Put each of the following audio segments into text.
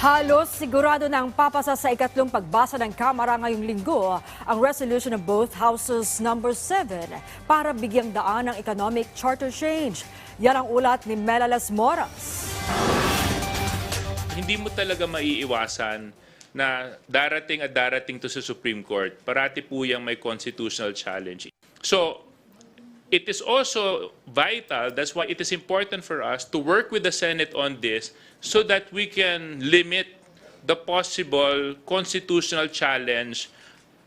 Halos sigurado na ang papasa sa ikatlong pagbasa ng Kamara ngayong linggo ang resolution of both houses number 7 para bigyang daan ang economic charter change. Yan ang ulat ni Melalas Moras. hindi mo talaga maiiwasan na darating at darating to sa Supreme Court. Parati po yung may constitutional challenge. So, it is also vital, that's why it is important for us to work with the Senate on this so that we can limit the possible constitutional challenge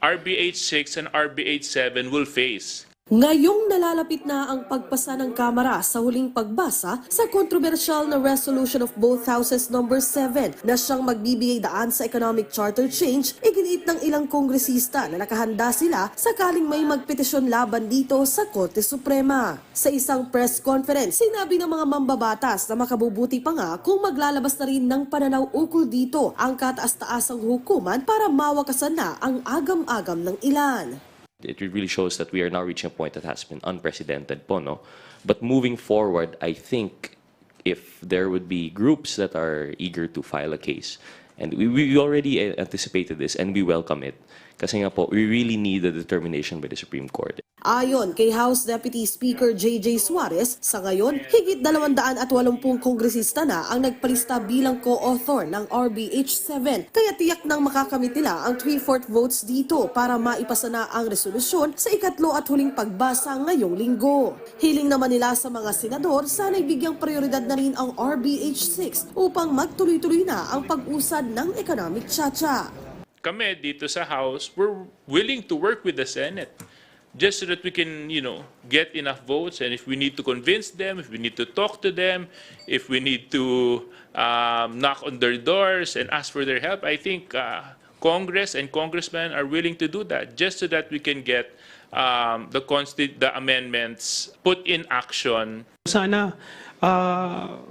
RBH 6 and RBH 7 will face. Ngayong nalalapit na ang pagpasa ng Kamara sa huling pagbasa sa kontrobersyal na resolution of both houses number 7 na siyang magbibigay daan sa economic charter change, iginiit ng ilang kongresista na nakahanda sila sakaling may magpetisyon laban dito sa Korte Suprema. Sa isang press conference, sinabi ng mga mambabatas na makabubuti pa nga kung maglalabas na rin ng pananaw ukol dito ang kataas-taasang hukuman para mawakasan na ang agam-agam ng ilan. It really shows that we are now reaching a point that has been unprecedented po, no? But moving forward, I think if there would be groups that are eager to file a case, and we, we already anticipated this and we welcome it, kasi nga po, we really need a determination by the Supreme Court. Ayon kay House Deputy Speaker J.J. Suarez, sa ngayon, higit 280 kongresista na ang nagpalista bilang co-author ng RBH 7. Kaya tiyak nang makakamit nila ang 3-4 votes dito para maipasa na ang resolusyon sa ikatlo at huling pagbasa ngayong linggo. Hiling naman nila sa mga senador sana'y bigyang prioridad na rin ang RBH 6 upang magtuloy-tuloy na ang pag-usad ng economic chacha. Kami dito sa House, we're willing to work with the Senate just so that we can, you know, get enough votes. And if we need to convince them, if we need to talk to them, if we need to um, knock on their doors and ask for their help, I think uh, Congress and congressmen are willing to do that just so that we can get um, the, consti- the amendments put in action Sana ah,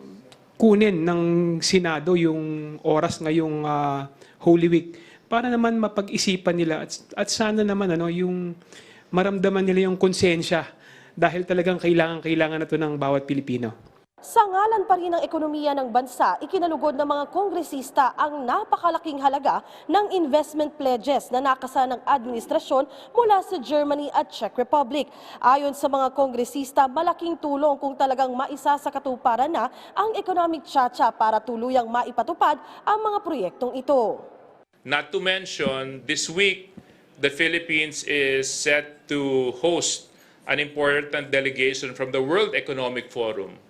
kunin ng Senado yung oras ngayong ah, Holy Week para naman mapag-isipan nila at, at sana naman ano yung maramdaman nila yung konsensya dahil talagang kailangan kailangan na to ng bawat Pilipino. Sa ngalan pa rin ng ekonomiya ng bansa, ikinalugod ng mga kongresista ang napakalaking halaga ng investment pledges na nakasa ng administrasyon mula sa Germany at Czech Republic. Ayon sa mga kongresista, malaking tulong kung talagang maisa sa katuparan na ang economic chacha para tuluyang maipatupad ang mga proyektong ito. Not to mention, this week, the Philippines is set to host an important delegation from the World Economic Forum.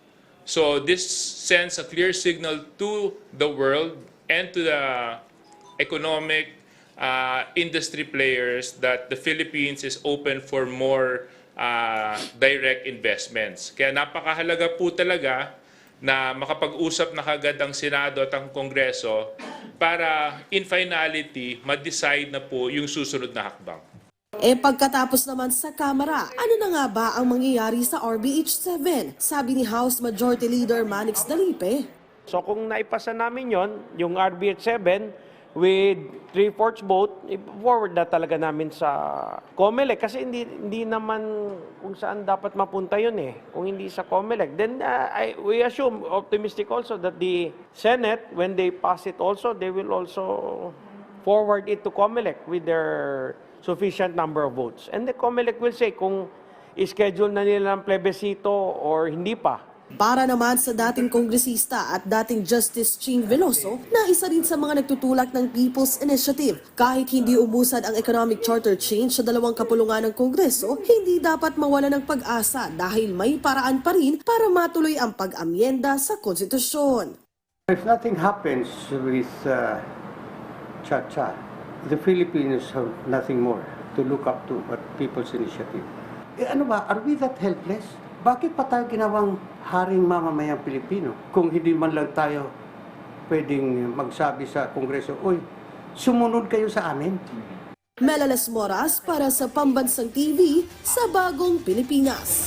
So this sends a clear signal to the world and to the economic uh, industry players that the Philippines is open for more uh, direct investments. Kaya napakahalaga po talaga na makapag-usap na kagad ang Senado at ang Kongreso para in finality, ma-decide na po yung susunod na hakbang. E pagkatapos naman sa Kamara, ano na nga ba ang mangyayari sa RBH 7? Sabi ni House Majority Leader Manix Dalipe, So kung naipasa namin yon, yung RBH 7 with 3-4 vote, i-forward na talaga namin sa COMELEC kasi hindi hindi naman kung saan dapat mapunta yun eh, kung hindi sa COMELEC. Then uh, I, we assume optimistic also that the Senate, when they pass it also, they will also forward it to COMELEC with their sufficient number of votes. And the COMELEC will say kung i-schedule na nila ng plebiscito or hindi pa. Para naman sa dating kongresista at dating Justice Ching Veloso na isa rin sa mga nagtutulak ng People's Initiative. Kahit hindi umusad ang economic charter change sa dalawang kapulungan ng Kongreso, hindi dapat mawala ng pag-asa dahil may paraan pa rin para matuloy ang pag-amyenda sa konstitusyon. If nothing happens with uh, Cha-Cha, the Filipinos have nothing more to look up to but people's initiative. Eh, ano ba, are we that helpless? Bakit pa tayo ginawang haring mamamayang Pilipino kung hindi man lang tayo pwedeng magsabi sa Kongreso, Uy, sumunod kayo sa amin? Melalas Moras para sa Pambansang TV sa Bagong Pilipinas.